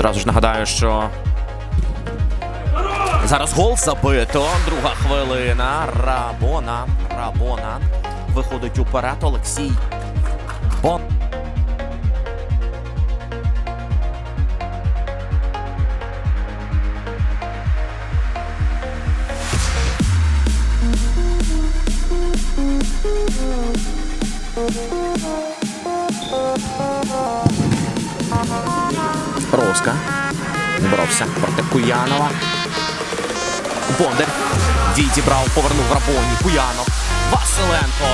Одразу ж нагадаю, що зараз гол забито. Друга хвилина. Рабона. Рабона. Виходить уперед Олексій. Бон. Роска. Боровся проти Куянова. Бондар. Відібрав, повернув в Рабоні. Куянов. Василенко.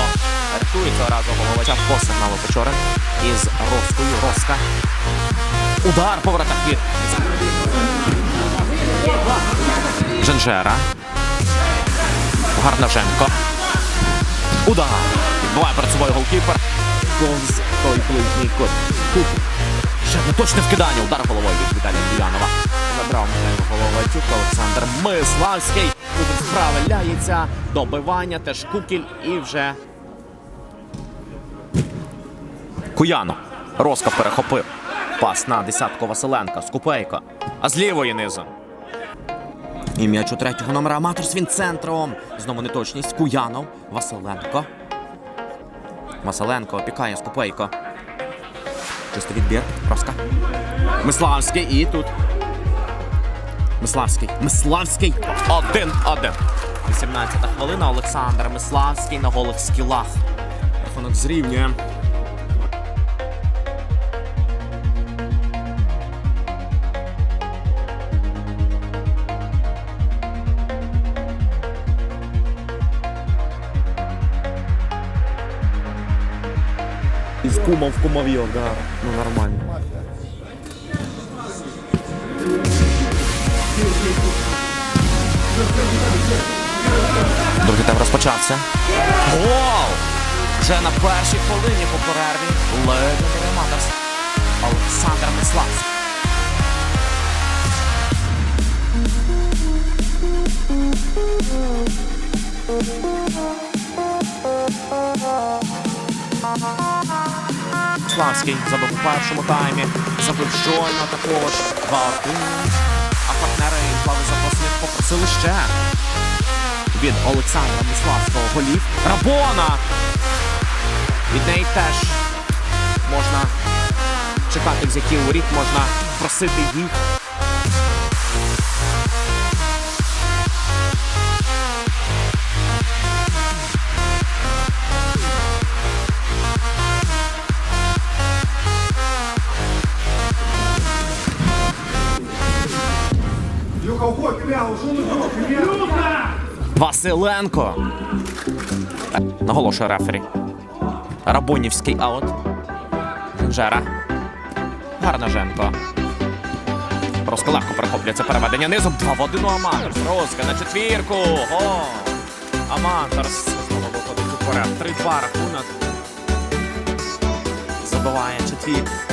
Рятує цього разу головача по сигналу Печорин. Із Роскою. Роска. Удар по воротах від. Женжера. Гарнаженко. Удар. Відбиває перед собою голкіпер. Повз той ближній кут. Ще не точне вкидання. Удар головою від Віталія Куянова. Забрав Головатюк, Олександр Миславський. Тут справляється. Добивання теж Кукіль і вже. Куянов. Росков перехопив. Пас на десятку Василенка. Скупейко. А з лівої низу. І м'яч у третього номера Аматор з він центром. Знову неточність. Куянов. Василенко. Василенко опікає Скупейко. Чистий відбір. Проска. Миславський і тут. Миславський. Миславський. Один-один. 18-та хвилина. Олександр Миславський на голих скілах. Рахунок зрівнює. Із кума в кумов'йо, да. Ну нормально. Другий тайм розпочався. Гол! Вже на першій хвилині по перерві легендарний Матерс Олександр Миславський. Славський забив у першому таймі, забив щойно також 2-1. А партнери Слави Запасних попросили ще від Олександра Миславського голів. Рабона! Від неї теж можна чекати, з яких воріт можна просити їх. Василенко. Наголошує рефері. Рабонівський аут. Жера. Гарнаженко. Просто легко перехоплює це переведення низом. Два в один у Аматорс. Роска на четвірку. О! Аматорс знову виходить уперед. 3-2 рахунок. Забиває четвірку.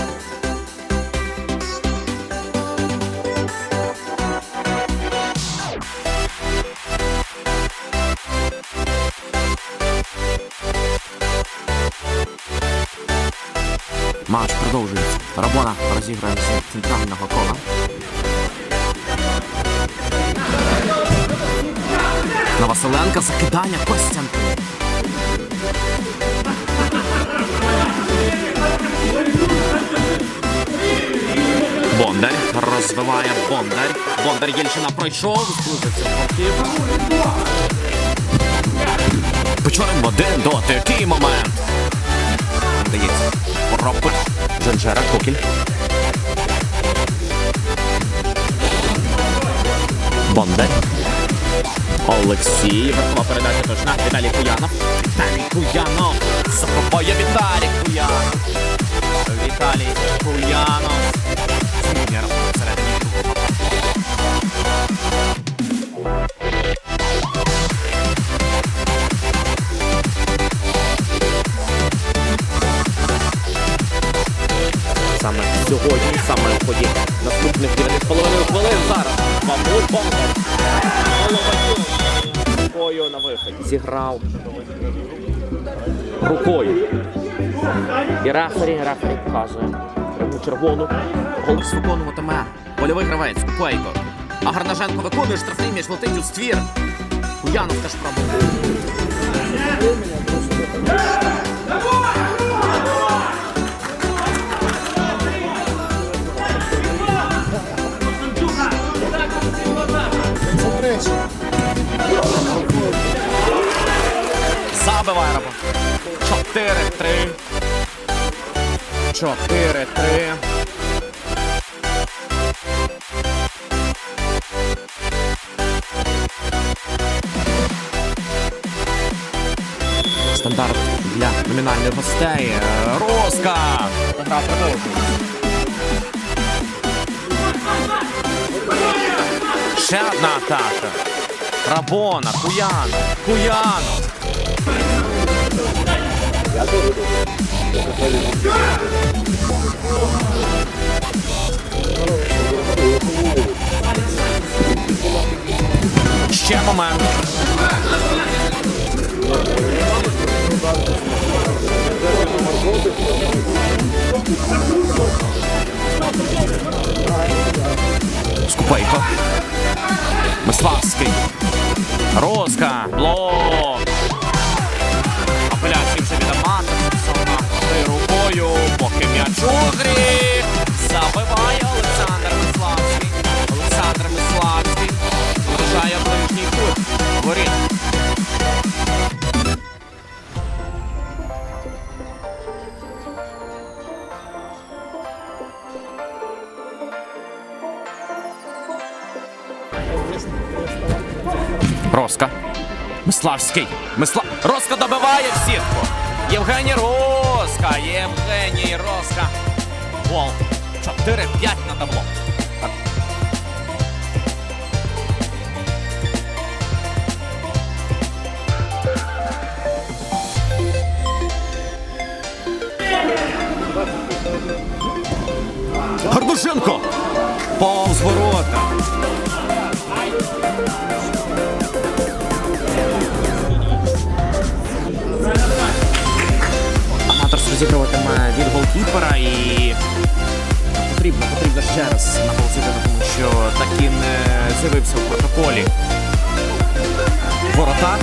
Продовжується. Рабона розіграє з центрального кола. На Василенка закидання Костянтин. Бондар розвиває Бондар. Бондар Єльчина пройшов, зблизився один доти. Який момент. Дається. Пропит. Женжера Кокіль. Бонде. Олексій. Вертова передача точна. Віталій Куянов. Віталій Куянов. Запробує Віталій Куянов. Віталій Куянов. Змінює хвилин зараз. Бамбур Бондар. Рукою на виході. Зіграв рукою. І рефері, рефері показує червону. Голос виконуватиме Польовий гравець, Купейко. А Гарнаженко виконує штрафний м'яч, летить у ствір. Уянов теж пробував. 4-3. 4-3. Стандарт для номінальних гостей. Роска! Гра продовжується. Ще одна атака. Рабона, Куяно, Куяно. Ще момент. Скупейко. Миславський. Роска. Блок. Поки м'яч у грі. Забиває Олександр Миславський. Олександр Миславський. Вважає ближній кут. Воріт. Роска. Миславський. Мисла... Роска добиває в сітку. Євгеній Роска. Євгеній Роска. Гол. 4-5 на табло. Гардушенко. Повз ворота. Розігруватиме від голкіпера і потрібно, потрібно ще раз наголосити на тому, що так і не з'явився в протоколі воротар.